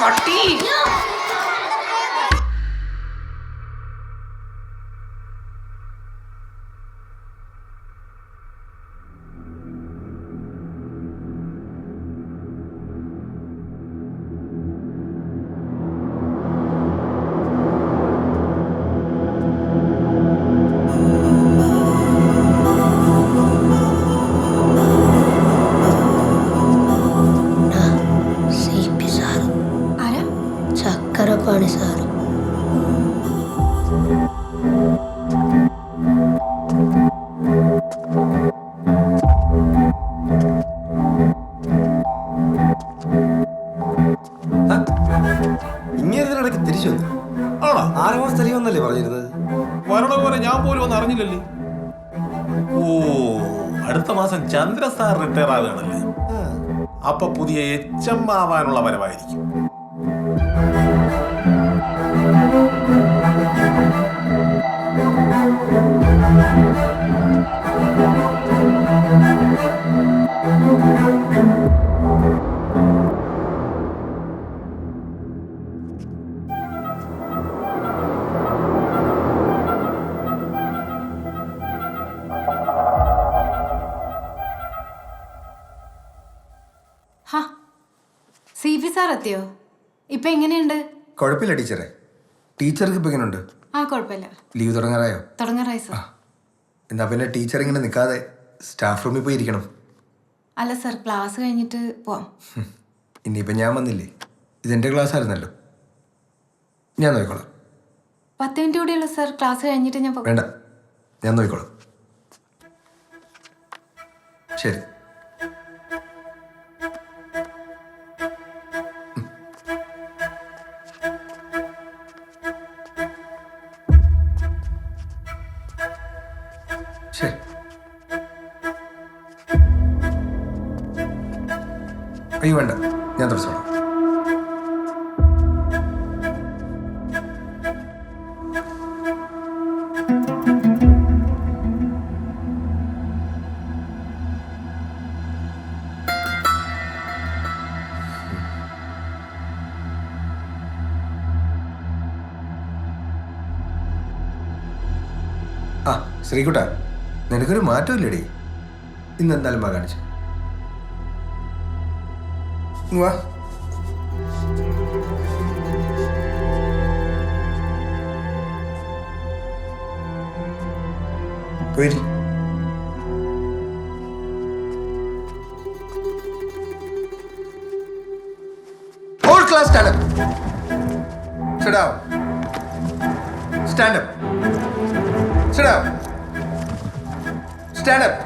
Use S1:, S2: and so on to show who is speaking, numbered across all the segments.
S1: कटी തിരിച്ചു വന്നു
S2: ആണോ?
S1: ആറ് മാസം തെളിവെന്നല്ലേ പറഞ്ഞിരുന്നത്?
S2: വരണ പോലെ ഞാൻ പോലും ഒന്നും അറിഞ്ഞില്ലല്ലേ? ഓ അടുത്ത മാസം ചന്ദ്ര സാർ റിട്ടയർ ആവുകയാണല്ലേ? അപ്പൊ പുതിയ എച്ച് എം ആവാനുള്ള വരവായിരിക്കും.
S3: സി പി സാർ എത്തിയോ? ഇപ്പൊ എങ്ങനെയുണ്ട്?
S1: കുഴപ്പമില്ല ടീച്ചറെ. ടീച്ചർക്ക് ഇപ്പൊ എങ്ങനെയുണ്ട്?
S3: ആ കുഴപ്പമില്ല
S1: ലീവ് തുടങ്ങാറായോ?
S3: തുടങ്ങാറായി സാർ.
S1: എന്നാ പിന്നെ ടീച്ചർ ഇങ്ങനെ നിൽക്കാതെ സ്റ്റാഫ് റൂമിൽ പോയി ഇരിക്കണം.
S3: അല്ല സാർ ക്ലാസ് കഴിഞ്ഞിട്ട് പോവാം.
S1: ഇനിയിപ്പം ഞാൻ വന്നില്ലേ? ഇതെന്റെ ക്ലാസ് ആയിരുന്നല്ലോ ഞാൻ നോക്കോളാം
S3: പത്ത് മിനിറ്റ് കൂടിയുള്ളൂ സാർ. ക്ലാസ് കഴിഞ്ഞിട്ട് ഞാൻ
S1: വേണ്ട. ഞാൻ നോക്കോളാം ശരി. അയ്യോ വേണ്ട. ഞാൻ തുടച്ചോളാം. ആ ശ്രീകുട്ട നിനക്കൊരു മാറ്റമില്ലടി. ഇന്ന് എന്തായാലും കാണിച്ചു. വാ പോയിരി Whole class stand up. Sit down. Stand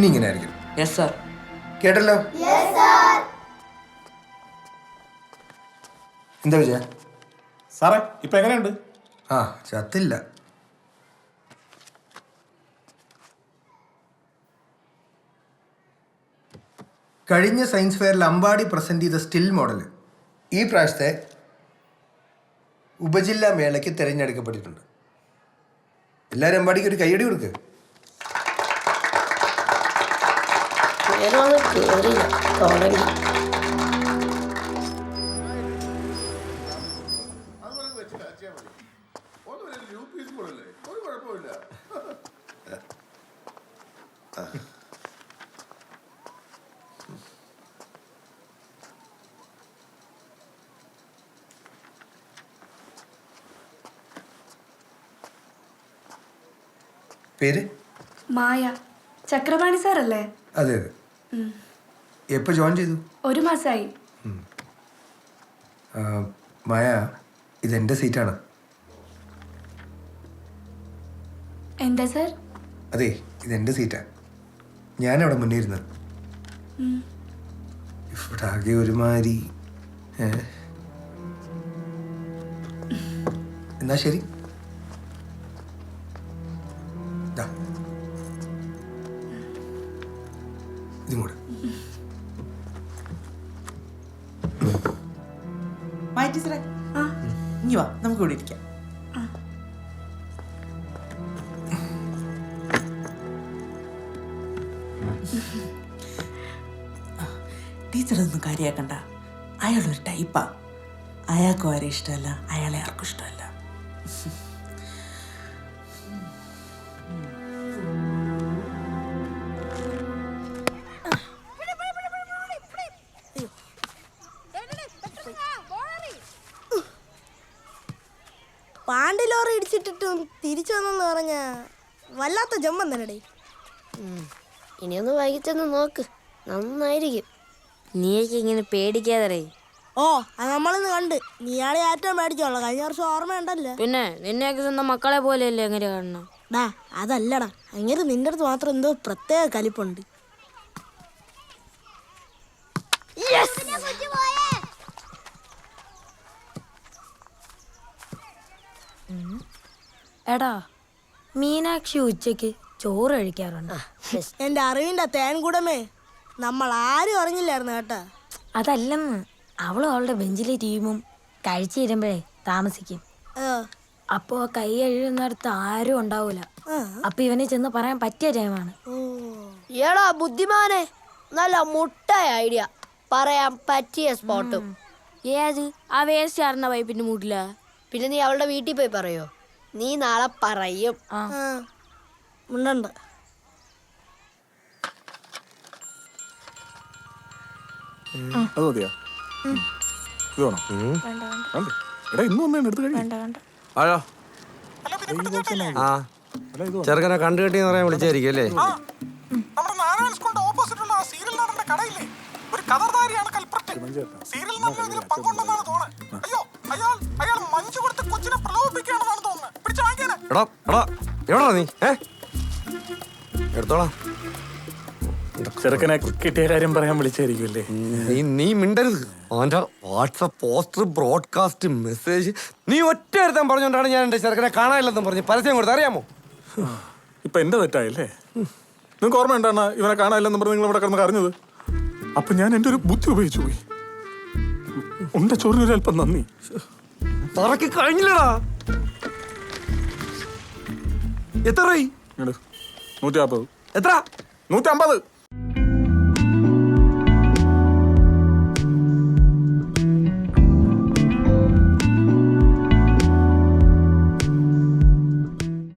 S1: ഇനി ഇങ്ങനെ ആയിരിക്കും
S4: യെസ് സാർ
S1: കേട്ടല്ലോ എന്താ വിജയ?
S2: സാറേ ഇപ്പൊ എങ്ങനെയുണ്ട്?
S1: ആ ചത്തില്ല. കഴിഞ്ഞ സയൻസ് ഫെയറിൽ അമ്പാടി പ്രസന്റ് ചെയ്ത സ്റ്റിൽ മോഡൽ ഈ പ്രാവശ്യത്തെ ഉപജില്ലാ മേളയ്ക്ക് തിരഞ്ഞെടുക്കപ്പെട്ടിട്ടുണ്ട്. എല്ലാവരും അമ്പാടിക്ക് ഒരു കൈയടി
S5: നേരമൊന്നും കേറില്ല തുടങ്ങി.
S1: പേര്?
S6: മായ. ചക്രപാണി സാറല്ലേ?
S1: അതെ അതെ. എപ്പോൾ ജോയിൻ ചെയ്തു?
S6: ഒരു മാസമായി
S1: മായ ഇതെന്റെ സീറ്റാണ്.
S6: എന്താ സർ?
S1: അതെ ഇതെന്റെ സീറ്റാ. ഞാനവിടെ മുന്നേ ഇരുന്നത് ഇവിടെ ആകെ ഒരുമാതിരി? എന്നാ ശരി. ദാ. ഇതും കൂടെ
S7: മാറ്റിച്ചറേ ഇനി വാ നമുക്ക് ഇവിടെ ഇരിക്കാം. ടീച്ചർ കാര്യമാക്കണ്ട കാര്യാക്കണ്ട. അയാളൊരു ടൈപ്പാ. അയാൾക്കും ആരെ ഇഷ്ടമല്ല. അയാളെ ആർക്കും ഇഷ്ടമല്ല.
S8: പാണ്ടി ലോറി ഇടിച്ചിട്ടിട്ടും തിരിച്ചു വന്നെന്ന് പറഞ്ഞ വല്ലാത്ത ജമ്മം തന്നെടേ.
S5: ഇനിയൊന്ന് വൈകിച്ചൊന്ന് നോക്ക്. നന്നായിരിക്കും.
S9: നീയൊക്കെ ഇങ്ങനെ പേടിക്കാതെ
S8: ഓ അത് നമ്മളിന്ന് കണ്ട്. നീയാളെ ഏറ്റവും പേടിച്ചോളാം കഴിഞ്ഞ വർഷം ഓർമ്മയുണ്ടല്ലോ
S9: പിന്നെ നിന്നെയൊക്കെ സ്വന്തം മക്കളെ പോലെയല്ലേ എങ്ങനെ കാണണം?
S8: ഡാ അതല്ലടാ. അങ്ങനെ നിന്റെ അടുത്ത് മാത്രം എന്തോ പ്രത്യേക കലിപ്പുണ്ട്.
S9: എടാ മീനാക്ഷി ഉച്ചയ്ക്ക് ചോറ് കഴിക്കാറുണ്ട്.
S8: എന്റെ അറിവിന്റെ തേൻകൂടമേ നമ്മൾ ആരും അറിഞ്ഞില്ലായിരുന്നു കേട്ടാ.
S9: അതല്ലെന്ന് അവളും അവളുടെ ബെഞ്ചിലെ ടീമും കഴിച്ചു തരുമ്പോഴേ താമസിക്കും. അപ്പോ കൈ എഴുതുന്നിടത്ത് ആരും ഉണ്ടാവൂല. അപ്പൊ ഇവനെ ചെന്ന് പറയാൻ പറ്റിയ ടൈമാണ്.
S8: ഓ.
S5: ഏടാ ബുദ്ധിമാനെ നല്ല മുട്ടായ ഐഡിയ. പറയാൻ പറ്റിയ സ്പോട്ടും.
S9: ഏത്? ആ വേസ്റ്റ് ആർന്ന പൈപ്പിന്റെ മൂട്ടില.
S5: പിന്നെ നീ അവളുടെ വീട്ടിൽ പോയി പറയോ? നീ നാളെ പറയും.
S8: ഉണ്ടുണ്ട്.
S10: അത് മതിയോ? ഇത് വേണോ? വേണ്ടേ? എടാ ഇന്ന് വന്നേ എടുത്ത് കഴിയും
S11: ആഴോ ആ. ചെറുക്കനെ കണ്ടു കെട്ടിന്ന് പറയാൻ വിളിച്ചായിരിക്കും അല്ലേ?
S12: നമ്മുടെ നാരായണ സ്കൂളിന്റെ ഓപ്പോസിറ്റ് ഉള്ള ആ സീരിയൽ നടന്റെ കടയില്ലേ? ഒരു കഥർധാരിയാണ് കൽപ്പറ്റ്. സീരിയൽ ഇതിൽ പങ്കുണ്ടെന്നാണ് തോന്നുന്നത്
S11: എടാ എടാ എവിടാ നീ? ഏ? എടുത്തോളാ.
S10: ചെറുക്കനെ കിട്ടിയ കാര്യം പറയാൻ വിളിച്ചായിരിക്കുമല്ലേ?
S11: നീ നീ മിണ്ടരുത്. അവന്റെ വാട്സപ്പ് പോസ്റ്റർ ബ്രോഡ്കാസ്റ്റ് മെസ്സേജ് നീ ഒറ്റ എടുത്താൻ പറഞ്ഞുകൊണ്ടാണ് ഞാൻ എന്റെ ചെറുക്കനെ കാണാനില്ലെന്നും പറഞ്ഞ് പരസ്യം കൊടുത്ത് അറിയാമോ?
S10: ഇപ്പൊ എന്റെ തെറ്റായില്ലേ? നിങ്ങൾക്ക് ഓർമ്മ ഉണ്ടാണ് ഇവനെ കാണാനില്ലെന്ന് പറഞ്ഞ് നിങ്ങൾ ഇവിടെ കിടന്ന് കരഞ്ഞത്? അപ്പൊ ഞാൻ എന്റെ ഒരു ബുദ്ധി ഉപയോഗിച്ചു പോയി ഉണ്ട ചോറിനൊരൽപ്പം നന്ദി.
S11: പറക്കി കഴിഞ്ഞില്ലടാ. എത്ര.
S10: നൂറ്റി നാൽപ്പത്
S11: എത്ര?
S10: നൂറ്റി അമ്പത്